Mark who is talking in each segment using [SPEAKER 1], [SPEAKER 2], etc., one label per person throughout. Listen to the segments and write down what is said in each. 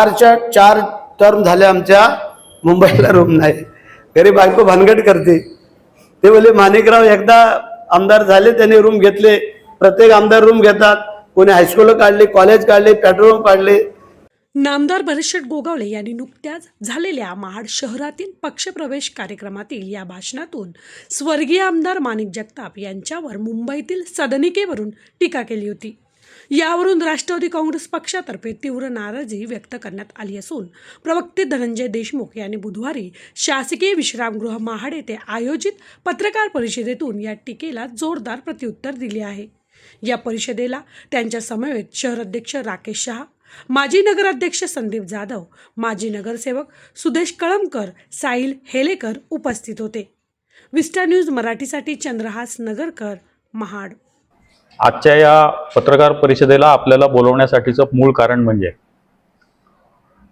[SPEAKER 1] चारच्या चार टर्म झाल्या आमच्या मुंबईला रूम नाही. घरी बायको भानगड करते. ते बोले माणिकराव एकदा आमदार झाले त्यांनी रूम घेतले. प्रत्येक आमदार रूम घेतात. कोणी हायस्कूल काढले कॉलेज काढले पेट्रोल काढले.
[SPEAKER 2] नामदार भरशेट गोगावले यांनी नुकत्याच झालेल्या महाड शहरातील पक्षप्रवेश कार्यक्रमातील या भाषणातून स्वर्गीय आमदार माणिक जगताप यांच्यावर मुंबईतील सदनिकेवरून टीका केली होती. यावरून राष्ट्रवादी काँग्रेस पक्षातर्फे तीव्र नाराजी व्यक्त करण्यात आली असून प्रवक्ते धनंजय देशमुख यांनी बुधवारी शासकीय विश्रामगृह महाड येथे आयोजित पत्रकार परिषदेतून या टीकेला जोरदार प्रत्युत्तर दिले आहे. या परिषदेला त्यांच्या समवेत शहराध्यक्ष राकेश शहा माजी नगराध्यक्ष संदीप जाधव माजी नगरसेवक सुदेश कळमकर साहिल हेलेकर उपस्थित होते. विस्टा न्यूज मराठीसाठी चंद्रहास नगरकर महाड.
[SPEAKER 3] आजच्या या पत्रकार परिषदेला आपल्याला बोलवण्यासाठीचं मूळ कारण म्हणजे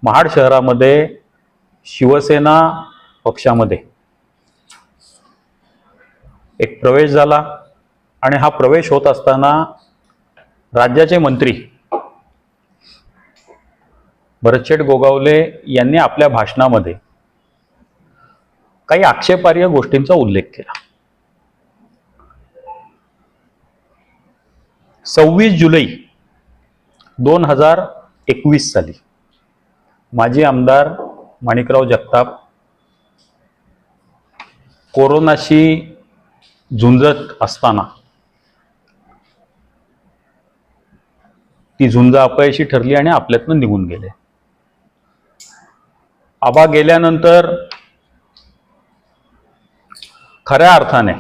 [SPEAKER 3] महाड शहरामध्ये शिवसेना पक्षामध्ये एक प्रवेश झाला आणि हा प्रवेश होत असताना राज्याचे मंत्री भरतशेठ गोगावले यांनी आपल्या भाषणामध्ये काही आक्षेपार्ह गोष्टींचा उल्लेख केला. सव्वीस जुलै दोन हजार एकवीस साली माजी आमदार माणिकराव जगताप कोरोनाशी झुंजत असताना ती झुंज अपयशी ठरली आणि आपल्यातनं निघून गेले. आबा गेल्यानंतर खऱ्या अर्थाने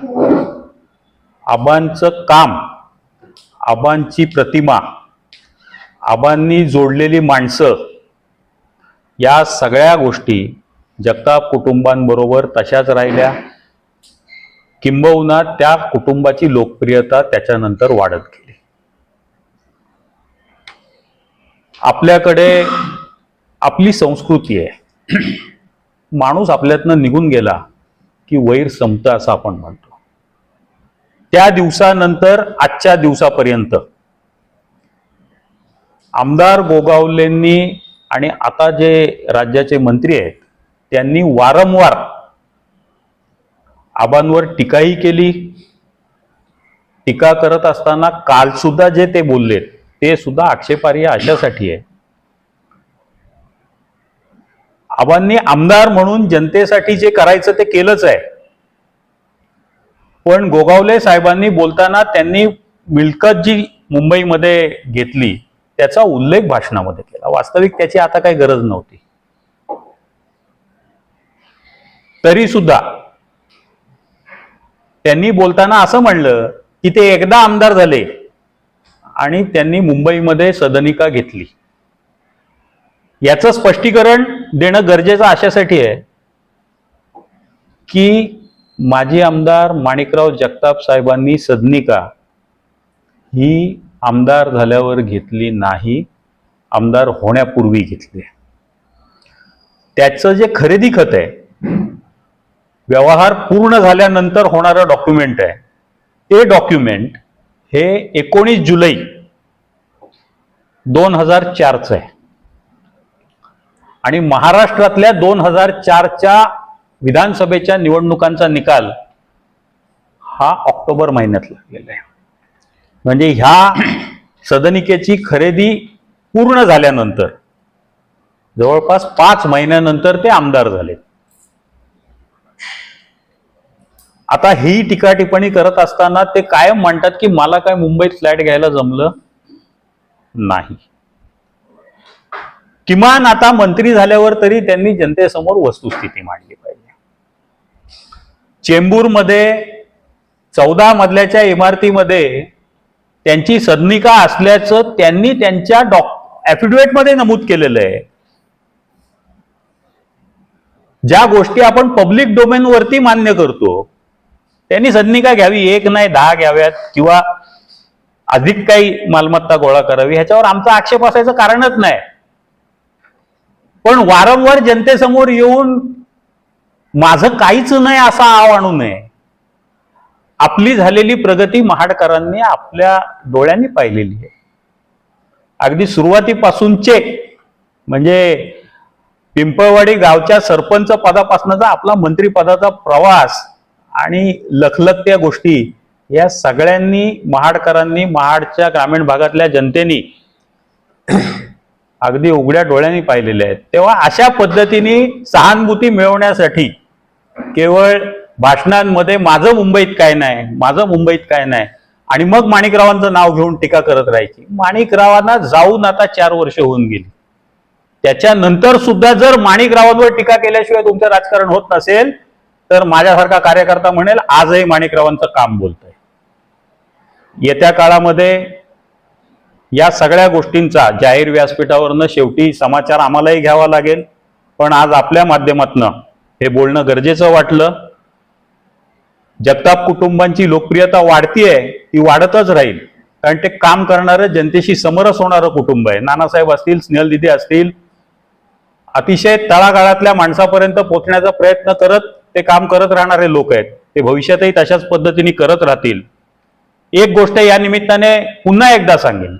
[SPEAKER 3] आबांचं काम आबांची प्रतिमा आबांनी जोडलेली माणसं या सगळ्या गोष्टी जगताप कुटुंबांबरोबर तशाच राहिल्या. किंबहुना त्या कुटुंबाची लोकप्रियता त्याच्यानंतर वाढत गेली. आपल्याकडे आपली संस्कृती आहे. माणूस आपल्यातनं निघून गेला की वैर संपतं असं आपण म्हणतो. त्या दिवसानंतर आजच्या दिवसापर्यंत. आमदार गोगावलेंनी आणि आता जे राज्याचे मंत्री आहेत त्यांनी वारंवार आबांवर टीकाही केली. टीका करत असताना काल सुद्धा जे ते बोलले ते सुद्धा आक्षेपार्ह अशासाठी आहे. आबांनी आमदार म्हणून जनतेसाठी जे करायचं ते केलंच आहे. पण गोगावले साहेबांनी बोलताना त्यांनी मिळकत जी मुंबईमध्ये घेतली. त्याचा उल्लेख भाषणामध्ये केला. वास्तविक त्याची आता काही गरज नव्हती. तरी सुद्धा त्यांनी बोलताना असं म्हणलं की ते एकदा आमदार झाले आणि त्यांनी मुंबईमध्ये सदनिका घेतली. याचं स्पष्टीकरण देणं गरजेचं अशासाठी आहे की माजी आमदार माणिकराव जगताप साहेबांनी सदनिका ही आमदार झाल्यावर घेतली नाही आमदार होण्यापूर्वी घेतली. त्याचं जे खरेदी खत आहे व्यवहार पूर्ण झाल्यानंतर होणारं डॉक्युमेंट आहे. ते डॉक्युमेंट हे एकोणीस जुलै दोन हजार चारचं आहे. आणि महाराष्ट्रातल्या दोन हजार चारच्या विधानसभेच्या निवडणुकांचा निकाल हा ऑक्टोबर महिन्यात लागलेला आहे. म्हणजे ह्या सदनिकेची खरेदी पूर्ण झाल्यानंतर जवळपास पाच महिन्यानंतर ते आमदार झाले. आता ही टीका टिप्पणी करत असताना ते कायम म्हणतात की मला काय मुंबईत फ्लॅट घ्यायला जमलं नाही. किमान आता मंत्री झाल्यावर तरी त्यांनी जनतेसमोर वस्तुस्थिती मांडली पाहिजे. चेंबूरमध्ये चौदा मजल्याच्या इमारतीमध्ये त्यांची सदनिका असल्याचं त्यांनी त्यांच्या डॉक ॲफिडेव्हिटमध्ये नमूद केलेलं आहे. ज्या गोष्टी आपण पब्लिक डोमेनवरती मान्य करतो त्यांनी सदनिका घ्यावी एक नाही दहा घ्याव्यात किंवा अधिक काही मालमत्ता गोळा करावी ह्याच्यावर आमचा आक्षेप असायचं कारणच नाही. पण वारंवार जनतेसमोर येऊन माझं काहीच नाही असा आव आणू नये. आपली झालेली प्रगती महाडकरांनी आपल्या डोळ्यांनी पाहिलेली आहे. अगदी सुरुवातीपासूनचे म्हणजे पिंपळवाडी गावच्या सरपंच पदापासूनचा आपला मंत्रीपदाचा प्रवास आणि लखलखत्या गोष्टी या सगळ्यांनी महाडकरांनी महाडच्या ग्रामीण भागातल्या जनतेनी अगदी उघड्या डोळ्यांनी पाहिलेले आहेत. तेव्हा अशा पद्धतीने सहानुभूती मिळवण्यासाठी केवळ भाषणांमध्ये माझं मुंबईत काय नाही माझं मुंबईत काय नाही. आणि मग माणिकरावांचं नाव घेऊन टीका करत राहायची. माणिकरावांना जाऊन आता चार वर्ष होऊन गेली. त्याच्यानंतर सुद्धा जर माणिकरावांवर टीका केल्याशिवाय तुमचं राजकारण होत नसेल तर माझ्यासारखा कार्यकर्ता म्हणेल आजही माणिकरावांचं काम बोलतंय. येत्या काळामध्ये या सगळ्या गोष्टींचा जाहीर व्यासपीठावरनं शेवटी समाचार आम्हालाही घ्यावा लागेल. पण आज आपल्या माध्यमातनं हे बोलणं गरजेचं वाटलं. जगताप कुटुंबांची लोकप्रियता वाढतीये ती वाढतच राहील. कारण ते काम करणारं जनतेशी समरस होणारं कुटुंब आहे. नानासाहेब असतील स्नेहल असतील अतिशय तळागाळातल्या माणसापर्यंत पोहोचण्याचा प्रयत्न करत ते काम करत राहणारे लोक आहेत. ते भविष्यातही तशाच पद्धतीने करत राहतील. एक गोष्ट या निमित्ताने पुन्हा एकदा सांगेन.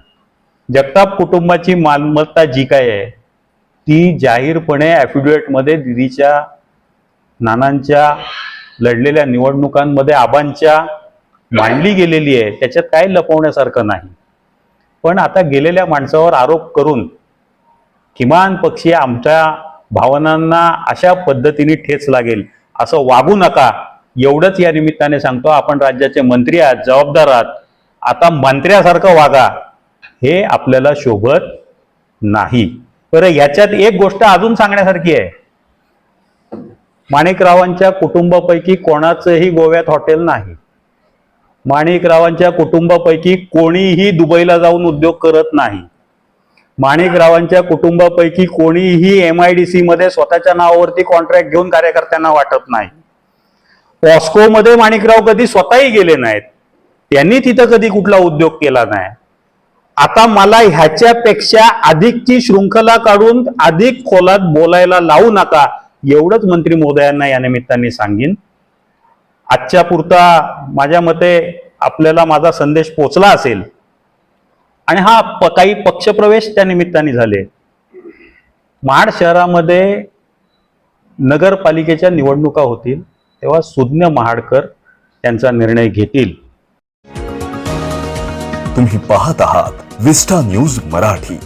[SPEAKER 3] जगताप कुटुंबाची मालमत्ता जी काय आहे ती जाहीरपणे ॲफिडेविटमध्ये दिदीच्या नानांच्या लढलेल्या निवडणुकांमध्ये आबांच्या मांडली गेलेली आहे त्याच्यात काय लपवण्यासारखं नाही. पण आता गेलेल्या माणसावर आरोप करून किमान पक्षी आमच्या भावनांना अशा पद्धतीने ठेच लागेल असं वागू नका. एवढंच या निमित्ताने सांगतो आपण राज्याचे मंत्री आहात जबाबदार आहात. आता मंत्र्यासारखं वागा. हे आपल्याला शोभत नाही. बरं याच्यात एक गोष्ट अजून सांगण्यासारखी आहे. माणिकरावांच्या कुटुंबापैकी कोणाचंही गोव्यात हॉटेल नाही. माणिकरावांच्या कुटुंबापैकी कोणीही दुबईला जाऊन उद्योग करत नाही. माणिकरावांच्या कुटुंबापैकी कोणीही एम आय डी सी मध्ये स्वतःच्या नावावरती कॉन्ट्रॅक्ट घेऊन कार्यकर्त्यांना वाटत नाही. पॉस्कोमध्ये माणिकराव कधी स्वतःही गेले नाहीत. त्यांनी तिथं कधी कुठला उद्योग केला नाही. आता मला ह्याच्यापेक्षा अधिकची शृंखला काढून अधिक खोलात बोलायला लावू नका एवढंच मंत्री मोदयांना या निमित्ताने सांगेन. आजच्या पुरता माझ्या मते आपल्याला माझा संदेश पोचला असेल. आणि हा प- काही पक्षप्रवेश त्या निमित्ताने झाले. महाड शहरामध्ये नगरपालिकेच्या निवडणुका होतील तेव्हा सुज्ञ महाडकर त्यांचा निर्णय घेतील.
[SPEAKER 4] तुम्ही पाहत आहात विस्टा न्यूज मराठी.